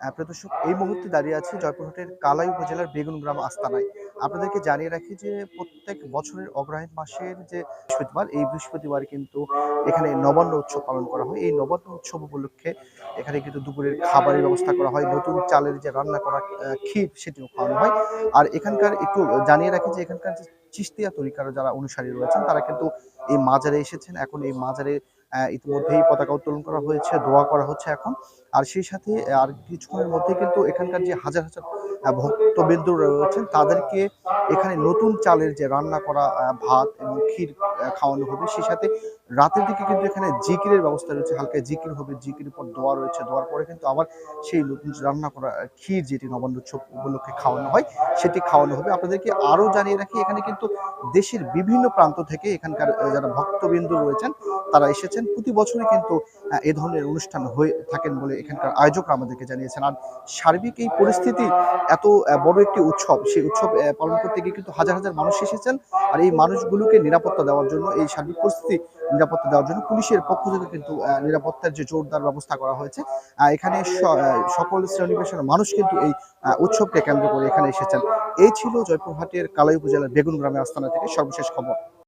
আহ, প্রিয় দর্শক এই মুহূর্তে দাঁড়িয়ে আছে জয়পুরহাটের কালাই উপজেলার বেগুনগ্রাম আস্তানায়। আপনাদেরকে জানিয়ে রাখি যে প্রত্যেক বছরের অগ্রহায়ণ মাসের যে বৃহস্পতিবার এই বৃহস্পতিবার কিন্তু এখানে নবান্ন উৎসব পালন করা হয়। এই নবান্ন উৎসব উপলক্ষে এখানে কিন্তু দুপুরের খাবারের ব্যবস্থা করা হয়। নতুন চালের যে রান্না করা ক্ষীর সেটিও খাওয়ানো হয়। আর এখানকার একটু জানিয়ে রাখি যে এখানকার যে চিস্তিয়া তরিকার যারা অনুসারী রয়েছেন তারা কিন্তু এই মাজারে এসেছেন। এখন এই মাজারে ইতিমধ্যেই পতাকা উত্তোলন করা হয়েছে, দোয়া করা হচ্ছে এখন। আর সেই সাথে, আর কিছুক্ষণের মধ্যে কিন্তু এখানকার যে হাজার হাজার ভক্তবৃন্দ রয়েছেন, তাদেরকে এখানে নতুন চালের যে রান্না করা ভাত এবং ক্ষীর খাওয়ানো হবে। সেই সাথে রাতের দিকে কিন্তু এখানে জিকিরের ব্যবস্থা রয়েছে হালকা জিকির হবে জিকির পর দোয়া রয়েছে। দোয়ার পরে কিন্তু আবার সেই নতুন রান্না করা ক্ষীর যেটি নবান্ন উৎসব উপলক্ষে খাওয়ানো হয়, সেটি খাওয়ানো হবে। আপনাদেরকে আরও জানিয়ে রাখি, এখানে কিন্তু দেশের বিভিন্ন প্রান্ত থেকে এখানকার যারা ভক্তবিন্দু রয়েছেন, তারা এসেছেন। প্রতি বছরই কিন্তু এ ধরনের অনুষ্ঠান হয়ে থাকেন বলে এখানকার আয়োজকরা আমাদেরকে জানিয়েছেন। আর সার্বিক এই পরিস্থিতি এত বড় একটি উৎসব, সেই উৎসব পালন করতে গিয়ে কিন্তু হাজার হাজার মানুষ এসেছেন। আর এই মানুষগুলোকে নিরাপত্তা দেওয়ার জন্য, এই সার্বিক পরিস্থিতি নিরাপত্তা দেওয়ার জন্য পুলিশের পক্ষ থেকে কিন্তু নিরাপত্তার যে জোরদার ব্যবস্থা করা হয়েছে এখানে সকল শ্রেণি পেশার মানুষ কিন্তু এই উৎসবকে কেন্দ্র করে এখানে এসেছেন। এই ছিল জয়পুরহাটের কালাই উপজেলার বেগুন গ্রামের আস্তানা থেকে সর্বশেষ খবর।